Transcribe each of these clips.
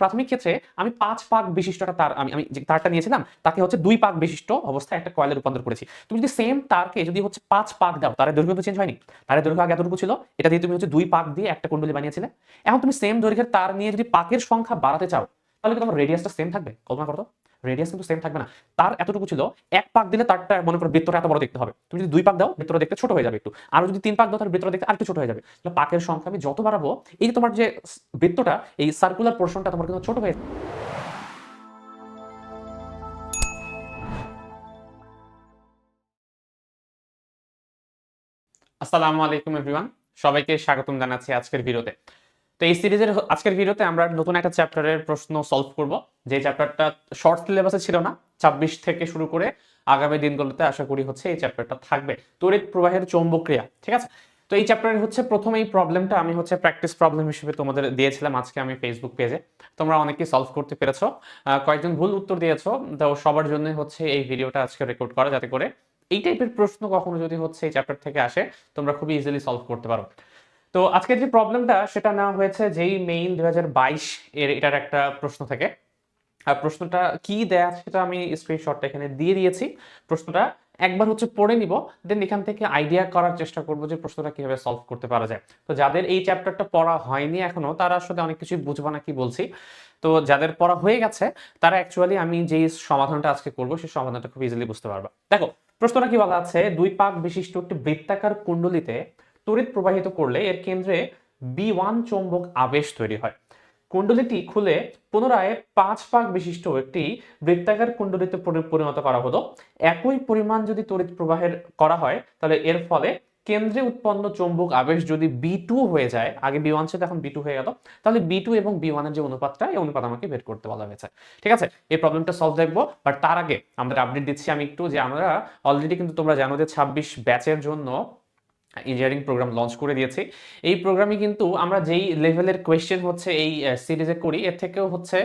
প্রাথমিক ক্ষেত্রে আমি পাঁচ পাক বিশিষ্ট একটা তার, আমি আমি যে তারটা নিয়েছিলাম, তাকে হচ্ছে দুই পাক বিশিষ্ট অবস্থায় একটা কয়েলে রূপান্তর করেছি। তুমি যদি সেম তারকে যদি হচ্ছে পাঁচ পাক দাও তারের দৈর্ঘ্য তো চেঞ্জ হয়নি? তারের দৈর্ঘ্য আগে এতটুকু ছিল, এটা দিয়ে তুমি হচ্ছে দুই পাক দিয়ে একটা কুণ্ডলী বানিয়েছিলে। এখন তুমি সেম দৈর্ঘ্যের তার নিয়ে যদি পাকের সংখ্যা বাড়াতে চাও, তাহলে কি তোমার রেডিয়াসটা সেম থাকবে? কল্পনা করো রেডিয়াস কিন্তু সেম থাকবে না। তার এতটুকু ছিল, এক পাক দিলে তারটা মনে করো বৃত্তটা এত বড় দেখতে হবে। তুমি যদি দুই পাক দাও, বৃত্তটা দেখতে ছোট হয়ে যাবে একটু। আর যদি তিন পাক দাও, তাহলে বৃত্তটা দেখতে আরেকটু ছোট হয়ে যাবে। তাহলে পাকের সংখ্যা আমি যত বাড়াবো, এই যে তোমার যে বৃত্তটা, এই সার্কুলার পোর্শনটা তোমার কিন্তু ছোট হয়ে যাবে। আসসালামু আলাইকুম এভরিওয়ান সবাইকে স্বাগতম জানাচ্ছি আজকের ভিডিওতে। তো এই সিরিজের আজকের ভিডিওতে আমরা নতুন একটা চ্যাপ্টারের প্রশ্ন সলভ করব। যে চ্যাপ্টারটা শর্ট সিলেবাসে ছিল না, ছাব্বিশ থেকে শুরু করে আগামী দিনগুলোতে আশা করি হচ্ছে এই চ্যাপ্টারটা থাকবে। তড়িৎ প্রবাহের চৌম্বক ক্রিয়া ঠিক আছে? তো এই চ্যাপ্টারের হচ্ছে প্রথম এই প্রবলেমটা আমি হচ্ছে প্র্যাকটিস প্রবলেম হিসেবে তোমাদের দিয়েছিলাম আজকে আমি ফেসবুক পেজে তোমরা অনেকেই সলভ করতে পেরেছ। কয়েকজন ভুল উত্তর দিয়েছ, তো সবার জন্য হচ্ছে এই ভিডিওটা আজকে রেকর্ড করা, যাতে করে এই টাইপের প্রশ্ন কখনো যদি হচ্ছে এই চ্যাপ্টার থেকে আসে, তোমরা খুবই ইজিলি সলভ করতে পারো। তো আজকের যে প্রবলেমটা, সেটা নেওয়া হয়েছে যেই মেইন দুই হাজার বাইশ এর এটার একটা প্রশ্ন থেকে। আর প্রশ্নটা কি দেয়া সেটা আমি স্ক্রিনশটটা এখানে দিয়ে দিয়েছি। প্রশ্নটা একবার হচ্ছে পড়ে নিব দেন এখান থেকে আইডিয়া করার চেষ্টা করব যে প্রশ্নটা কীভাবে সলভ করতে পারা যায়। তো যাদের এই চ্যাপ্টারটা পড়া হয়নি এখনও, তারা আসলে অনেক কিছুই বুঝব না কি বলছি। তো যাদের পড়া হয়ে গেছে, তারা অ্যাকচুয়ালি আমি যেই সমাধানটা আজকে করব, সেই সমাধানটা খুব ইজিলি বুঝতে পারবা। দেখো, প্রশ্নটা কি বলা আছে? দুই পাক বিশিষ্ট একটি বৃত্তাকার কুণ্ডলিতে তড়িৎ প্রবাহিত করলে এর কেন্দ্রে বি ওয়ান চৌম্বক আবেশ তৈরি হয়। কুণ্ডলীটি খুলে পুনরায় পাঁচ পাক বিশিষ্ট একটি বৃত্তাকার কুণ্ডলিতে পরিণত করা হলো। একই পরিমাণ যদি তড়িৎ প্রবাহের করা হয়, তাহলে এর ফলে কেন্দ্রে উৎপন্ন চৌম্বক আবেশ যদি বি টু হয়ে যায়, আগে বি ওয়ান ছিল, এখন বি টু হয়ে গেল, তাহলে বি টু এবং বি ওয়ানের যে অনুপাতটা, এই অনুপাত আমাকে বের করতে বলা হয়েছে। ঠিক আছে? এই প্রবলেমটা সলভ দেখব বাট তার আগে আমরা আপডেট দিচ্ছি আমি একটু যে আমরা অলরেডি কিন্তু তোমরা জানো যে ছাব্বিশ ব্যাচের জন্য ইঞ্জিনিয়ারিং প্রোগ্রাম লঞ্চ করে দিয়েছি। এই প্রোগ্রামে কিন্তু আমরা যেই লেভেলের কোয়েশ্চেন হচ্ছে এই সিরিজে করি, এর থেকেও হচ্ছে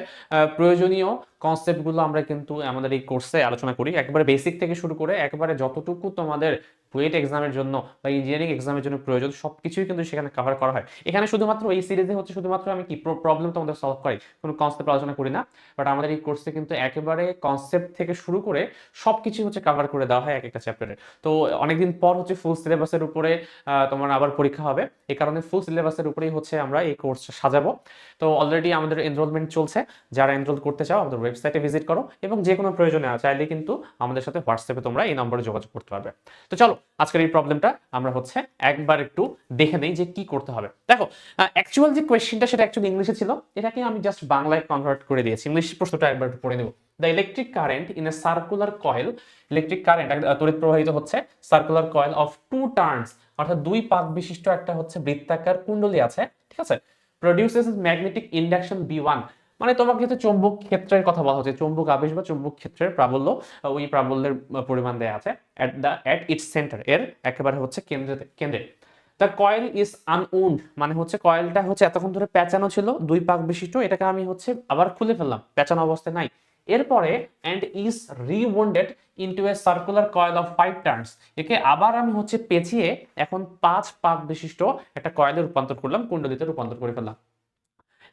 প্রয়োজনীয় কনসেপ্টগুলো আমরা কিন্তু আমাদের এই কোর্সে আলোচনা করি। একবারে বেসিক থেকে শুরু করে একবারে যতটুকু তোমাদের বুয়েট এক্সামের জন্য বা ইঞ্জিনিয়ারিং এক্সামের জন্য প্রয়োজন, সবকিছুই কিন্তু সেখানে কভার করা হয়। এখানে শুধুমাত্র এই সিরিজে হচ্ছে শুধুমাত্র আমি কি প্রবলেম তোমাদের সলভ করি কোনো কনসেপ্ট আলোচনা করি না। বাট আমাদের এই কোর্সে কিন্তু একেবারে কনসেপ্ট থেকে শুরু করে সবকিছু হচ্ছে কভার করে দেওয়া হয় এক একটা চ্যাপ্টারে তো অনেকদিন পর হচ্ছে ফুল সিলেবাসের উপরে তোমার আবার পরীক্ষা হবে। এই কারণে ফুল সিলেবাসের উপরেই হচ্ছে আমরা এই কোর্স সাজাবো। তো অলরেডি আমাদের এনরোলমেন্ট চলছে। যারা এনরোল করতে চাও আমাদের ওয়েবসাইটে ভিজিট করো এবং যে কোনো প্রয়োজনে চাইলে কিন্তু আমাদের সাথে হোয়াটসঅ্যাপে তোমরা এই নম্বরে যোগাযোগ করতে পারবে। তো চলো আজকের এই প্রবলেমটা আমরা হচ্ছে একবার একটু দেখে নেই যে কি করতে হবে। দেখো অ্যাকচুয়াল যে কোয়েশ্চেনটা সেটা অ্যাকচুয়ালি ইংলিশে ছিল, এটাকে আমি জাস্ট বাংলায় কনভার্ট করে দিয়েছি। ইংলিশ প্রশ্নটা একবার একটু পড়ে নেব। The electric current in a circular coil electric current তড়িৎ প্রবাহিত হচ্ছে circular coil of two turns অর্থাৎ দুই পাক বিশিষ্ট একটা হচ্ছে বৃত্তাকার কুণ্ডলী আছে, ঠিক আছে? Produces magnetic induction B one মানে তোমাকে হচ্ছে চৌম্বক ক্ষেত্রের কথা বলা হচ্ছে, চৌম্বক আবেশ বা চৌম্বক ক্ষেত্রের প্রাবল্য ওই প্রাবল্যের পরিমাণ দেয়া আছে at the at its center এর একেবারে হচ্ছে কেন্দ্রে কেন্দ্রে। দ্য কয়েল ইজ আনউন্ড মানে হচ্ছে কয়েলটা হচ্ছে এতক্ষণ ধরে পেঁচানো ছিল, দুই পাক বিশিষ্ট, এটাকে আমি হচ্ছে আবার খুলে ফেললাম পেঁচানো অবস্থায় নাই। এরপরে and is rewound into a circular coil of five turns একে আবার আমি হচ্ছে পেঁচিয়ে এখন পাঁচ পাক বিশিষ্ট একটা কয়েলে রূপান্তর করলাম, কুণ্ডলিতে রূপান্তর করে ফেললাম।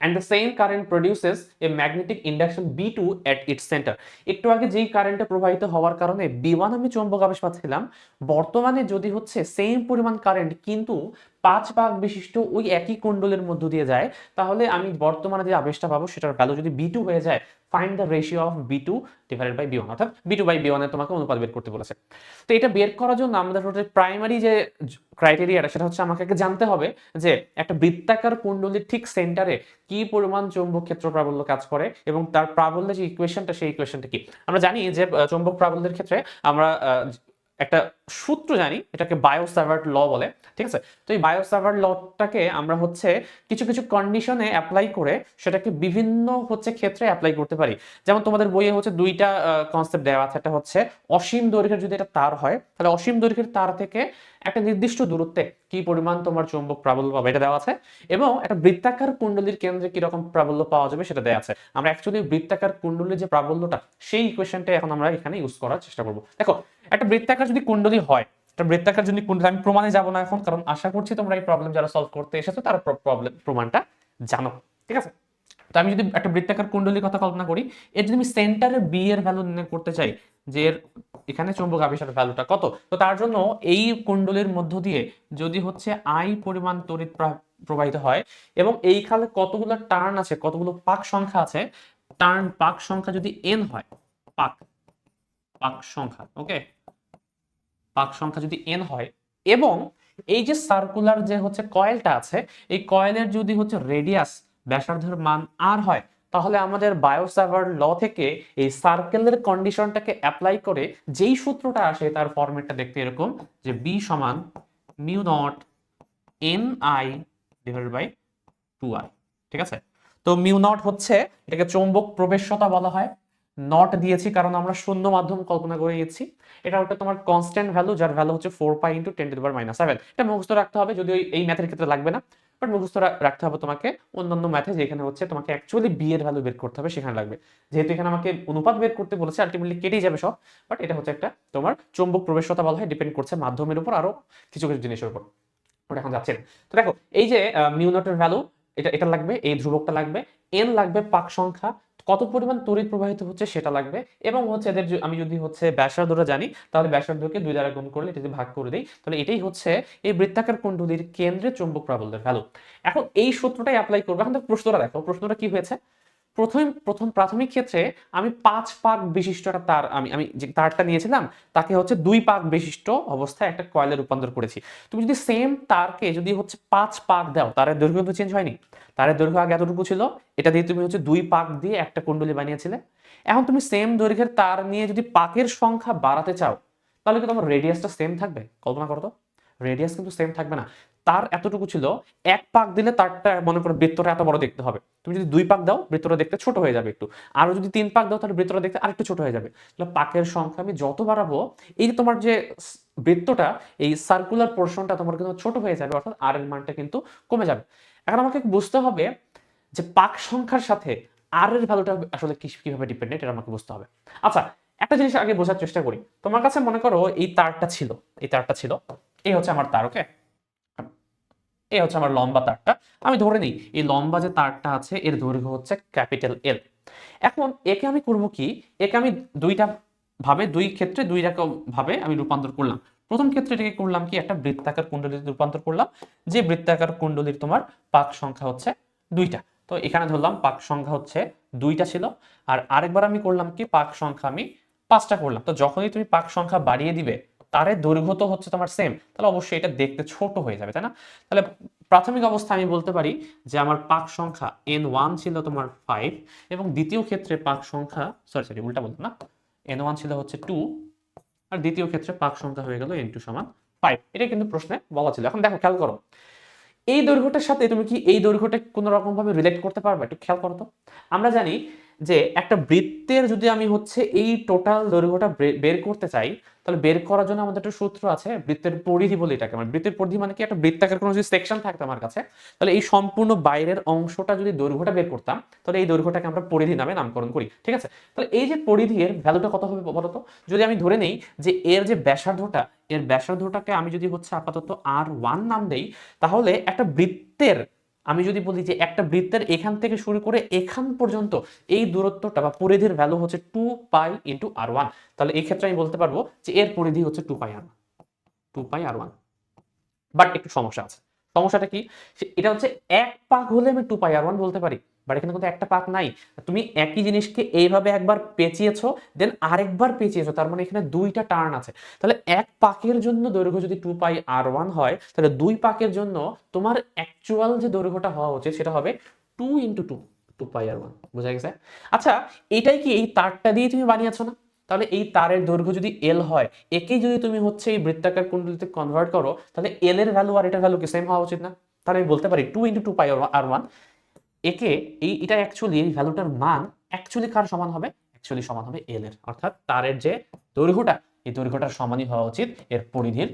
And the same current produces a magnetic induction B2 at its center. একটু আগে যেই কারেন্টে প্রবাহিত হওয়ার কারণে B1 আমি চৌম্বক আবেশ পাচ্ছিলাম, বর্তমানে যদি হচ্ছে সেম পরিমাণ কারেন্ট কিন্তু পাঁচ ভাগ বিশিষ্ট ওই একই কুণ্ডলের মধ্য দিয়ে যায়, তাহলে আমি বর্তমানে যে আবেশটা পাবো সেটার ভ্যালু যদি বি টু হয়ে যায় find the ratio of B two divided by B one অর্থাৎ বি টু বাই বি ওয়ানের তোমাকে অনুপাত বের করতে বলেছে। তো এটা বের করার জন্য আমাদের হচ্ছে প্রাইমারি যে ক্রাইটেরিয়াটা সেটা হচ্ছে আমাকে জানতে হবে যে একটা বৃত্তাকার কুণ্ডলীর ঠিক সেন্টারে কি পরিমাণ চৌম্বক ক্ষেত্র প্রাবল্য কাজ করে এবং তার প্রাবল্যের যে ইকুয়েশনটা সেই ইকুয়েশনটা কি? আমরা জানি যে চৌম্বক প্রাবল্যের ক্ষেত্রে আমরা একটা সূত্র জানি, এটাকে বায়োসাভার্ট ল বলে, ঠিক আছে? তো এই বায়োসাভার্ট লটাকে আমরা হচ্ছে কিছু কিছু কন্ডিশনে অ্যাপ্লাই করে সেটাকে বিভিন্ন হচ্ছে ক্ষেত্রে অ্যাপ্লাই করতে পারি। যেমন তোমাদের বইয়ে হচ্ছে দুইটা কনসেপ্ট দেওয়া আছে। একটা হচ্ছে অসীম দৈর্ঘ্যের যদি এটা তার হয়, তাহলে অসীম দৈর্ঘ্যের তার থেকে একটা নির্দিষ্ট দূরত্বে কি পরিমাণ তোমার চৌম্বক প্রাবল্য পাবে এটা দেওয়া আছে। এবং একটা বৃত্তাকার কুণ্ডলীর কেন্দ্রে কি রকম প্রাবল্য পাওয়া যাবে সেটা দেওয়া আছে। আমরা অ্যাকচুয়ালি বৃত্তাকার কুণ্ডলীর যে প্রাবল্যটা, সেই ইকুয়েশনটা এখন আমরা এখানে ইউজ করার চেষ্টা করব। দেখো একটা বৃত্তাকার যদি কুণ্ডলী হয়, একটা বৃত্তাকার যদি কুণ্ডলী, আমি প্রমাণে যাব না এখন, কারণ আশা করছি তোমরা এই প্রবলেম যারা সলভ করতে এসেছ, তারা প্রবলেম প্রমাণটা জানো, ঠিক আছে? তো আমি যদি একটা বৃত্তাকার কুণ্ডলীর কথা কল্পনা করি, এর যদি আমি সেন্টারে বি এর ভ্যালু নির্ণয় করতে চাই, যে এর এখানে চুম্বক আবেশের ভ্যালুটা কত, তো তার জন্য এই কুণ্ডলীর মধ্য দিয়ে যদি হচ্ছে আই পরিমাণ তড়িৎ প্রা- প্রবাহিত হয়, এবং এইখানে কতগুলো টার্ন আছে, কতগুলো পাক সংখ্যা আছে, টার্ন পাক সংখ্যা যদি এন হয়, পাক পাক সংখ্যা ওকে পাক সংখ্যা যদি এন হয়, এবং এই যে সার্কুলার যে হচ্ছে কয়েলটা আছে, এই কয়েলের যদি হচ্ছে রেডিয়াস ব্যাসার্ধের মান আর হয়, তাহলে আমাদের বায়োসাভার ল থেকে এই সার্কেলের কন্ডিশনটাকে অ্যাপ্লাই করে যেই সূত্রটা আসে, তার ফরম্যাটটা দেখতে এরকম, যে বি সমান mu naught N I by two I ঠিক আছে? তো মিউ নট হচ্ছে, এটাকে চৌম্বক প্রবেশ্যতা বলা হয় নট দিয়েছি, কারণ আমরা শূন্য মাধ্যম কল্পনা করে নিয়েছি এটা হচ্ছে তোমার কনস্ট্যান্ট ভ্যালু যার ভ্যালু হচ্ছে four pi into ten to minus seven এটা মুখস্থ রাখতে হবে, যদি এই- ম্যাথের ক্ষেত্রে লাগবে না। বাট মুখস্থ রাখতে হবে তোমাকে অন্যান্য ম্যাথে যেখানে হচ্ছে তোমাকে অ্যাকচুয়ালি বি এর ভ্যালু বের করতে হবে, সেখানে লাগবে। যেহেতু এখানে আমাকে অনুপাত বের করতে বলেছে আলটিমেটলি কেটেই যাবে সব। বাট এটা হচ্ছে একটা তোমার চৌম্বক প্রবেশ্যতা বলা হয় ডিপেন্ড করছে মাধ্যমের উপর আরও কিছু কিছু জিনিসের উপর। ওটা এখন যাচ্ছে তো দেখো, এই যে মিউ নটের ভ্যালু এটা এটা লাগবে, এই ধ্রুবকটা লাগবে এন লাগবে পাক সংখ্যা কত পরিমাণ তড়িৎ প্রবাহিত হচ্ছে সেটা লাগবে এবং হচ্ছে এদের আমি যদি হচ্ছে ব্যাসার্ধটা জানি, তাহলে ব্যাসার্ধকে দুই দ্বারা গুণ করলে এটা যদি ভাগ করে দিই। তাহলে এটাই হচ্ছে এই বৃত্তাকার কুণ্ডলীর কেন্দ্রে চুম্বক প্রাবল্যের ভ্যালু। এখন এই সূত্রটাই অ্যাপ্লাই করব। এখন প্রশ্নটা দেখো, প্রশ্নটা কি হয়েছে? প্রথম প্রথম প্রাথমিক ক্ষেত্রে আমি পাঁচ পাক বিশিষ্ট একটা তার, আমি আমি যে তারটা নিয়েছিলাম, তাকে হচ্ছে দুই পাক বিশিষ্ট অবস্থায় একটা কয়েলে রূপান্তর করেছি। তুমি যদি সেম তারকে যদি হচ্ছে পাঁচ পাক দাও, তারের দৈর্ঘ্য কিন্তু চেঞ্জ হয়নি। তারের দৈর্ঘ্য আগে এতটুকু ছিল, এটা দিয়ে তুমি হচ্ছে দুই পাক দিয়ে একটা কুণ্ডলী বানিয়েছিলে। এখন তুমি সেম দৈর্ঘ্যের তার নিয়ে যদি পাকের সংখ্যা বাড়াতে চাও, তাহলে কি তোমার রেডিয়াসটা সেম থাকবে? কল্পনা করো তো। রেডিয়াস কিন্তু সেম থাকবে না। তার এতটুকু ছিল, এক পাক দিলে তারটা মনে করো বৃত্তটা এত বড় দেখতে হবে। তুমি যদি দুই পাক দাও, বৃত্তটা দেখতে ছোট হয়ে যাবে একটু। আরও যদি তিন পাক দাও, তাহলে বৃত্তটা দেখতে আরেকটু ছোট হয়ে যাবে। তাহলে পাকের সংখ্যা আমি যত বাড়াবো, এই যে তোমার যে বৃত্তটা, এই সার্কুলার পোর্শনটা তোমার কিন্তু ছোট হয়ে যাবে, অর্থাৎ আর এর মানটা কিন্তু কমে যাবে। এখন আমাকে বুঝতে হবে যে পাক সংখ্যার সাথে আর এর ভ্যালুটা আসলে কীভাবে ডিপেন্ডেন্ট এটা আমাকে বুঝতে হবে। আচ্ছা একটা জিনিস আগে বোঝার চেষ্টা করি। তোমার কাছে মনে করো এই তারটা ছিল, এই তারটা ছিল, এই হচ্ছে আমার তার ওকে এই হচ্ছে আমার লম্বা তারটা। আমি ধরে নিই, এই লম্বা যে তারটা আছে, এর দৈর্ঘ্য হচ্ছে ক্যাপিটাল এল। এখন একে আমি করব কি? একে আমি দুইটা ভাবে, দুই ক্ষেত্রে দুই রকম ভাবে আমি রূপান্তর করলাম। প্রথম ক্ষেত্রে এটাকে করলাম কি? একটা বৃত্তাকার কুণ্ডলীতে রূপান্তর করলাম। যে বৃত্তাকার কুণ্ডলীর তোমার পাক সংখ্যা হচ্ছে দুইটা। তো এখানে ধরলাম পাক সংখ্যা হচ্ছে দুইটা ছিল। আর আরেকবার আমি করলাম কি? পাক সংখ্যা আমি পাঁচটা করলাম। তো যখনই তুমি পাক সংখ্যা বাড়িয়ে দিবে তারের দৈর্ঘ্য তো হচ্ছে তোমার সেম তাহলে অবশ্যই এটা দেখতে ছোট হয়ে যাবে, তাই না? তাহলে প্রাথমিক অবস্থা আমি বলতে পারি যে আমার পাক সংখ্যা এন ওয়ান ছিল তোমার ফাইভ এবং দ্বিতীয় ক্ষেত্রে পাক সংখ্যা সরি সরি উল্টা বললাম না এন ওয়ান ছিল হচ্ছে টু আর দ্বিতীয় ক্ষেত্রে পাক সংখ্যা হয়ে গেল এন টু সমান ফাইভ এটা কিন্তু প্রশ্নে বলা ছিল। এখন দেখো, খেয়াল করো, এই দৈর্ঘ্যটার সাথে তুমি কি এই দৈর্ঘ্যটা কোনো রকম ভাবে রিলেট করতে পারবে? একটু খেয়াল করো তো। আমরা জানি যে একটা বৃত্তের যদি আমি হচ্ছে এই টোটাল দৈর্ঘ্যটা বের করতে চাই, তাহলে বের করার জন্য আমাদের একটা সূত্র আছে, বৃত্তের পরিধি বলে এটাকে। মানে বৃত্তের পরিধি মানে কি? একটা বৃত্তাকার কোনো যদি সেকশন থাকতো আমার কাছে, তাহলে এই সম্পূর্ণ বাইরের অংশটা যদি দৈর্ঘ্যটা বের করতাম, তাহলে এই দৈর্ঘ্যটাকে আমরা পরিধি নামে নামকরণ করি, ঠিক আছে? তাহলে এই যে পরিধি এর ভ্যালুটা কত হবে বলতো? যদি আমি ধরে নেই যে এর যে ব্যাসার্ধটা, এর ব্যাসার্ধটাকে আমি যদি হচ্ছে আপাতত আর ওয়ান নাম দেই, তাহলে একটা বৃত্তের আমি যদি বলি যে একটা বৃত্তের এখান থেকে শুরু করে এখান পর্যন্ত এই দূরত্বটা বা পরিধির ভ্যালু হচ্ছে two pi into R one তাহলে এই ক্ষেত্রে আমি বলতে পারব যে এর পরিধি হচ্ছে two pi R one two pi R one but একটু সমস্যা আছে। সমস্যাটা কি? এটা হচ্ছে এক পাক হলে আমি টু পাই, আর ওয়ান বলতে পারি। বাট এখানে কিন্তু একটা পাক নাই। তুমি একই জিনিসকে এইভাবে একবার পেঁচিয়েছো দেন আরেকবার পেঁচিয়েছো, তার মানে এখানে দুইটা টার্ন আছে। তাহলে এক পাকের জন্য দৈর্ঘ্য যদি টু পাই, আর ওয়ান হয়, তাহলে দুই পাকের জন্য তোমার অ্যাকচুয়াল যে দৈর্ঘ্যটা হওয়া উচিত, সেটা হবে two into two two pi R one বোঝা গেছে? আচ্ছা এটাই কি এই তারটা দিয়ে তুমি বানিয়েছো না? তাহলে এই তারের দৈর্ঘ্য যদি এল হয়, একেই যদি তুমি হচ্ছে এই বৃত্তাকার কুণ্ডলিতে কনভার্ট করো, তাহলে এল এর ভ্যালু আর এটার ভ্যালু কি সেম হওয়া উচিত না? তাহলে আমি বলতে পারি two into two pi R one একে এই, এটা অ্যাকচুয়ালি এই ভ্যালুটার মান অ্যাকচুয়ালি কার সমান হবে? অ্যাকচুয়ালি সমান হবে এল এর। অর্থাৎ তারের যে দৈর্ঘ্যটা, এই দৈর্ঘ্যটার সমানই হওয়া উচিত এর পরিধির।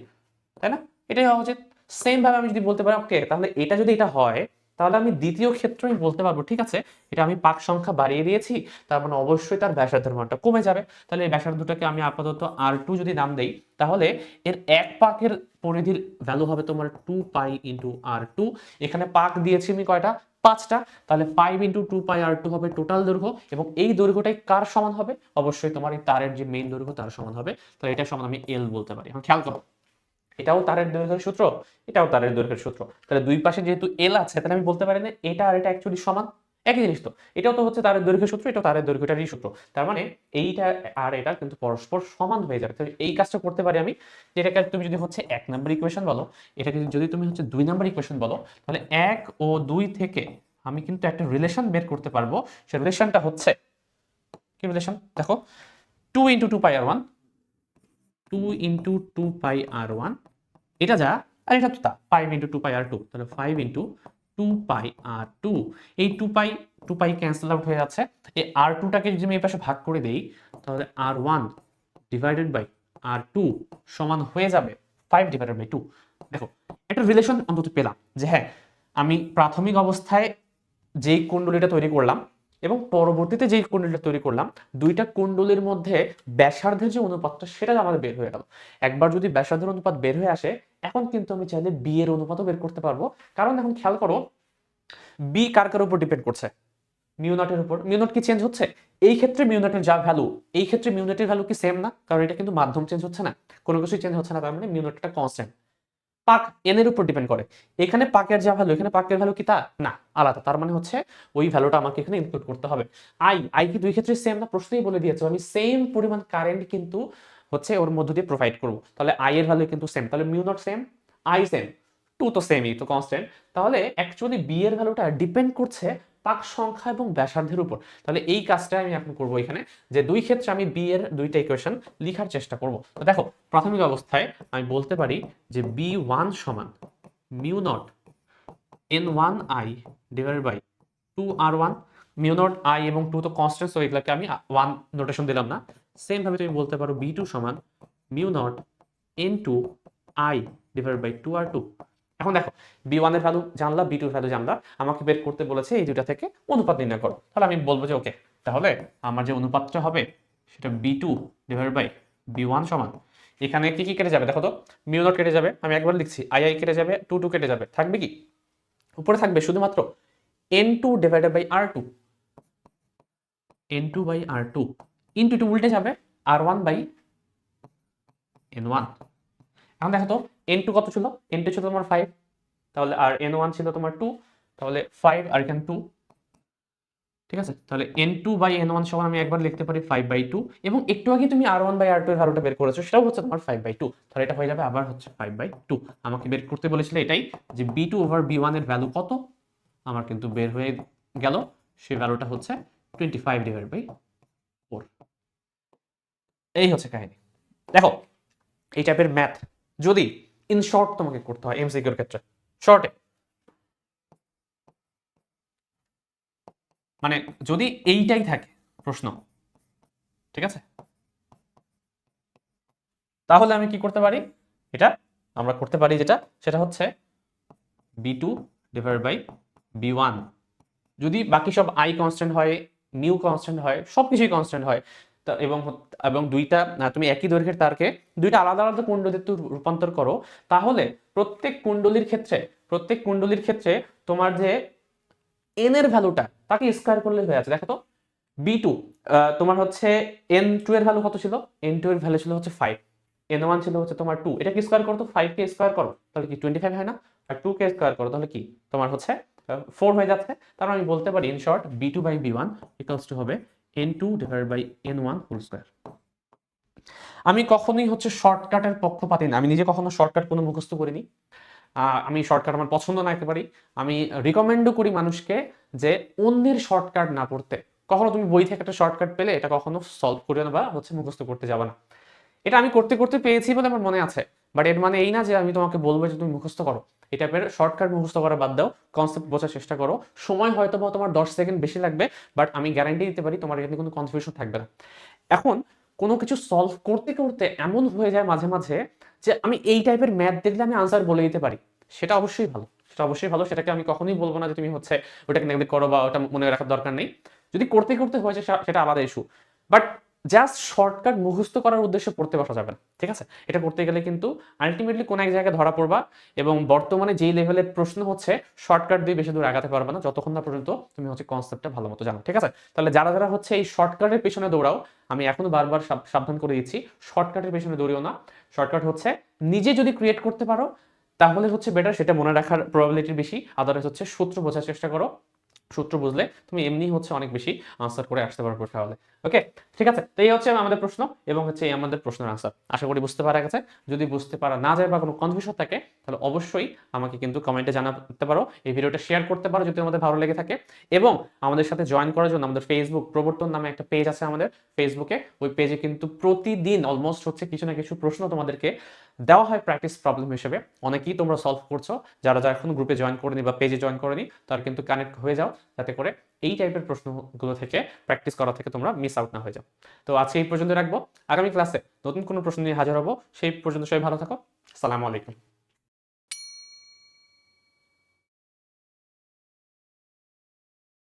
তাই না? এটাই হওয়া উচিত। সেম ভাবে আমি যদি বলতে পারি ওকে তাহলে এটা যদি এটা হয় তাহলে আমি দ্বিতীয় ক্ষেত্রে আমি বলতে পারব, ঠিক আছে? এটা আমি পাক সংখ্যা বাড়িয়ে দিয়েছি, তার মানে অবশ্যই তার ব্যাসার্ধের মানটা কমে যাবে। তাহলে এই ব্যাসার্ধটাকে আমি আপাতত আর টু যদি নাম দেই, তাহলে এর এক পাকের পরিধির ভ্যালু হবে তোমার two pi into R two এখানে পাক দিয়েছি আমি কয়টা? পাঁচটা। তাহলে five into two pi R two হবে টোটাল দৈর্ঘ্য, এবং এই দৈর্ঘ্যটাই কার সমান হবে? অবশ্যই তোমার এই তারের যে মেইন দৈর্ঘ্য, তার সমান হবে। তাহলে এটা সমান আমি এল বলতে পারি। এখন খেয়াল করো। এটাও তারের দৈর্ঘ্যের সূত্র, এটাও তারের দৈর্ঘ্যের সূত্র। তাহলে দুই পাশে যেহেতু এল আছে, তাহলে আমি বলতে পারি না এটা আর এটা অ্যাকচুয়ালি সমান, একই জিনিস তো। এটাও তো হচ্ছে তারের দৈর্ঘ্য সূত্র, এটাও তারের দৈর্ঘ্যটারই সূত্র। তার মানে এইটা আর এটা কিন্তু পরস্পর সমান হয়ে যাবে। তাহলে এই কাজটা করতে পারি আমি, যেটাকে তুমি যদি হচ্ছে এক নাম্বার ইকুয়েশন বলো, এটাকে যদি তুমি হচ্ছে দুই নাম্বার ইকুয়েশন বলো, তাহলে এক ও দুই থেকে আমি কিন্তু একটা রিলেশন বের করতে পারব। সে রিলেশনটা হচ্ছে, কি রিলেশন দেখো two into two pi R one two into two pi R one এটা যা, আর এটা তো তা five into two pi R two তাহলে five into two pi R two এই two pi two pi cancel out হয়ে যাচ্ছে, এই আর টুটাকে যদি আমি এই পাশে ভাগ করে দেই, তাহলে R one divided by R two সমান হয়ে যাবে ফাইভ ডিভাইডেড বাই টু দেখো, একটা রিলেশন অন্তত পেলাম, যে হ্যাঁ আমি প্রাথমিক অবস্থায় যেই কুণ্ডলীটা তৈরি করলাম এবং পরবর্তীতে যেই কুণ্ডলটা তৈরি করলাম, দুইটা কুণ্ডলীর মধ্যে ব্যাসার্ধের যে অনুপাতটা, সেটা আমাদের বের হয়ে গেল। একবার যদি ব্যাসার্ধের অনুপাত বের হয়ে আসে, এখন কিন্তু আমি চাইলে বি এর অনুপাতও বের করতে পারব। কারণ এখন খেয়াল করো বি কার কার উপর ডিপেন্ড করছে? মিউনটের উপর। মিউনট কি চেঞ্জ হচ্ছে? এই ক্ষেত্রে মিউনটের যা ভ্যালু এই ক্ষেত্রে মিউনটের ভ্যালু কি সেম না? কারণ এটা কিন্তু মাধ্যম চেঞ্জ হচ্ছে না। কোনো কিছুই চেঞ্জ হচ্ছে না, তার মানে মিউনটটা কনস্ট্যান্ট পাক এন এর উপর ডিপেন্ড করে। এখানে পাকের যা ভ্যালু এখানে পাকের ভ্যালু কি তা? না, আলাদা। তার মানে হচ্ছে ওই ভ্যালুটা আমাকে এখানে ইনক্লুড করতে হবে। আই আই কি দুই ক্ষেত্রে সেম না? প্রশ্নই বলে দিয়েছে, আমি সেম পরিমাণ কারেন্ট কিন্তু হচ্ছে ওর মধ্য দিয়ে প্রোভাইড করব। তাহলে আই এর ভ্যালু কিন্তু সেম তাহলে mu naught same I same too তো সেমই তো কনস্ট্যান্ট তাহলে অ্যাকচুয়ালি বি এর ভ্যালুটা ডিপেন্ড করছে পাক সংখ্যা এবং ব্যাসার্ধের উপর। তাহলে এই কাজটা আমি এখন করব এখানে, যে দুই ক্ষেত্রে আমি বি এর দুইটা ইকুয়েশন লেখার চেষ্টা করব। তো দেখো, প্রাথমিক অবস্থায় আমি বলতে পারি যে বি ওয়ান সমান mu naught N one I divide by two R one mu naught I এবং টু তো কনস্ট্যান্ট তো এগুলোকে আমি ওয়ান নোটেশন দিলাম না। সেম ভাবে তুমি বলতে পারো বি টু সমান mu naught N two I divide by two R two এখন দেখো বি ওয়ানের ভ্যালু জানলা বি টুর ভ্যালু জানলা, আমাকে বের করতে বলেছে এই দুটা থেকে অনুপাত নির্ণয় করো। তাহলে আমি বলব যে ওকে তাহলে আমার যে অনুপাতটা হবে, সেটা B two divide by B one সমান, এখানে কি কি কেটে যাবে? দেখো তো মিউ নট কেটে যাবে, আমি একবার লিখছি আই আই কেটে যাবে টু টু কেটে যাবে, থাকবে কি? উপরে থাকবে শুধুমাত্র N two divided by R two N two by R two into two উল্টে যাবে R one by N one এখন দেখো তো এন টু কত ছিল? এন টু ছিল তোমার ফাইভ তাহলে আর এন ওয়ান ছিল তোমার টু তাহলে ফাইভ আর এখানে টু ঠিক আছে? তাহলে N two by N one সমান আমি একবার লিখতে পারি ফাইভ বাই টু এবং একটু আগে তুমি R one by R two এর ভ্যালুটা বের করেছ, সেটাও হচ্ছে তোমার ফাইভ বাই টু তাহলে এটা হয়ে যাবে আবার হচ্ছে ফাইভ বাই টু আমাকে বের করতে বলেছিল এটাই যে বি টু ওভার বি ওয়ানের ভ্যালু কত? আমার কিন্তু বের হয়ে গেল সেই ভ্যালুটা হচ্ছে twenty five divide by four এই হচ্ছে কাহিনী। দেখো, এই টাইপের ম্যাথ যদি ইন শর্ট তোমাকে করতে হয় এমসিকিউর ক্ষেত্রে। শর্টে মানে যদি এইটাই থাকে প্রশ্ন, ঠিক আছে? তাহলে আমি কি করতে পারি? এটা আমরা করতে পারি যেটা, সেটা হচ্ছে B two divide by B one যদি বাকি সব আই কনস্ট্যান্ট হয় নিউ কনস্ট্যান্ট হয় সব কিছুই কনস্ট্যান্ট হয় এবং এবং দুইটা তুমি একই দৈর্ঘ্যের তারকে দুইটা আলাদা আলাদা কুণ্ডলীতে রূপান্তর করো। তাহলে প্রত্যেক কুণ্ডলীর ক্ষেত্রে, প্রত্যেক কুণ্ডলীর ক্ষেত্রে তোমার যে এন এর ভ্যালুটা, তাকে স্কোয়ার করলে হয়ে আছে দেখো তো বি টু তোমার হচ্ছে এন টু এর ভ্যালু কত ছিল? এন টু এর ভ্যালু ছিল হচ্ছে ফাইভ এন ওয়ান ছিল হচ্ছে তোমার টু এটাকে স্কোয়ার করো তো ফাইভ কে স্কোয়ার করো। তাহলে কি টোয়েন্টি ফাইভ হয় না? আর টু কে স্কোয়ার করো, তাহলে কি? তোমার হচ্ছে ফোর হয়ে যাচ্ছে। তার মানে আমি বলতে পারি in short B two by B one equals to হবে N two divide by N one whole square আমি কখনোই হচ্ছে শর্টকাটের পক্ষপাতি না। আমি নিজে কখনো শর্টকাট কোনো মুখস্থ করিনি। আমি শর্টকাট আমার পছন্দ না একেবারেই। আমি রিকমেন্ডও করি মানুষকে যে অন্যের শর্টকাট না পড়তে। কখনো তুমি বই থেকে একটা শর্টকাট পেলে এটা কখনো সলভ করে না বা হচ্ছে মুখস্থ করতে যাবে না। এটা আমি করতে করতে পেয়েছি বলে আমার মনে আছে। বাট এর মানে এই না যে আমি তোমাকে বলব যে তুমি মুখস্থ করো। এই টাইপের শর্টকাট মুখস্থ করা বাদ দাও কনসেপ্ট বোঝার চেষ্টা করো। সময় হয়তো বা তোমার দশ সেকেন্ড বেশি লাগবে বাট আমি গ্যারান্টি দিতে পারি তোমার এখানে কোনো কনফিউশন থাকবে না। এখন কোনো কিছু সলভ করতে করতে এমন হয়ে যায় মাঝে মাঝে যে আমি এই টাইপের ম্যাথ দেখলে আমি আনসার বলে দিতে পারি। সেটা অবশ্যই ভালো। সেটা অবশ্যই ভালো। সেটাকে আমি কখনোই বলব না যে তুমি হচ্ছে ওটাকে নেগলেক্ট করো বা ওটা মনে রাখার দরকার নেই। যদি করতে করতে হয়েছে সেটা আলাদা ইস্যু বাট জাস্ট শর্টকাট মুখস্থ করার উদ্দেশ্যে পড়তে বসা যাবে ঠিক আছে? এটা করতে গেলে কিন্তু আলটিমেটলি কোন এক জায়গায় ধরা পড়বা এবং বর্তমানে যেই লেভেলের প্রশ্ন হচ্ছে শর্টকাট দিয়ে বেশি দূর আগাতে পারবে না, যতক্ষণ না পর্যন্ত তুমি হচ্ছে কনসেপ্টটা ভালো মতো জানো, ঠিক আছে? তাহলে যারা যারা হচ্ছে এই শর্টকাটের পেছনে দৌড়াও, আমি এখনও বারবার সাবধান করে দিচ্ছি শর্টকাটের পেছনে দৌড়িও না। শর্টকাট হচ্ছে নিজে যদি ক্রিয়েট করতে পারো, তাহলে হচ্ছে বেটার সেটা মনে রাখার প্রবাবিলিটি বেশি আদারওয়াইজ হচ্ছে সূত্র বোঝার চেষ্টা করো। সূত্র বুঝলে তুমি এমনি হচ্ছে অনেক বেশি আনসার করে আসতে পারবে তাহলে। ওকে ঠিক আছে? তো এই হচ্ছে আমাদের প্রশ্ন এবং হচ্ছে এই আমাদের প্রশ্নের আনসার আশা করি বুঝতে পারা গেছে। যদি বুঝতে পারা না যায় বা কোনো কনফিউশন থাকে, তাহলে অবশ্যই আমাকে কিন্তু কমেন্টে জানাতে পারো, এই ভিডিওটা শেয়ার করতে পারো যদি আমাদের ভালো লেগে থাকে। এবং আমাদের সাথে জয়েন করার জন্য আমাদের ফেসবুক প্রবর্তন নামে একটা পেজ আছে আমাদের। ফেসবুকে ওই পেজে কিন্তু প্রতিদিন অলমোস্ট হচ্ছে কিছু না কিছু প্রশ্ন তোমাদেরকে দেওয়া হয় প্র্যাকটিস প্রবলেম হিসেবে। অনেকেই তোমরা সলভ করছ, যারা যারা এখন গ্রুপে জয়েন করেনি বা পেজে জয়েন করেনি, তার কিন্তু কানেক্ট হয়ে যাও, যাতে করে এই টাইপের প্রশ্নগুলো থেকে প্র্যাকটিস করা থেকে তোমরা মিস আউট না হয়ে যাও। তো আজকে এই পর্যন্ত রাখব। আগামী ক্লাসে নতুন কোনো প্রশ্ন নিয়ে হাজির হব। সেই পর্যন্ত সবাই ভালো থাকো। সালামু আলাইকুম।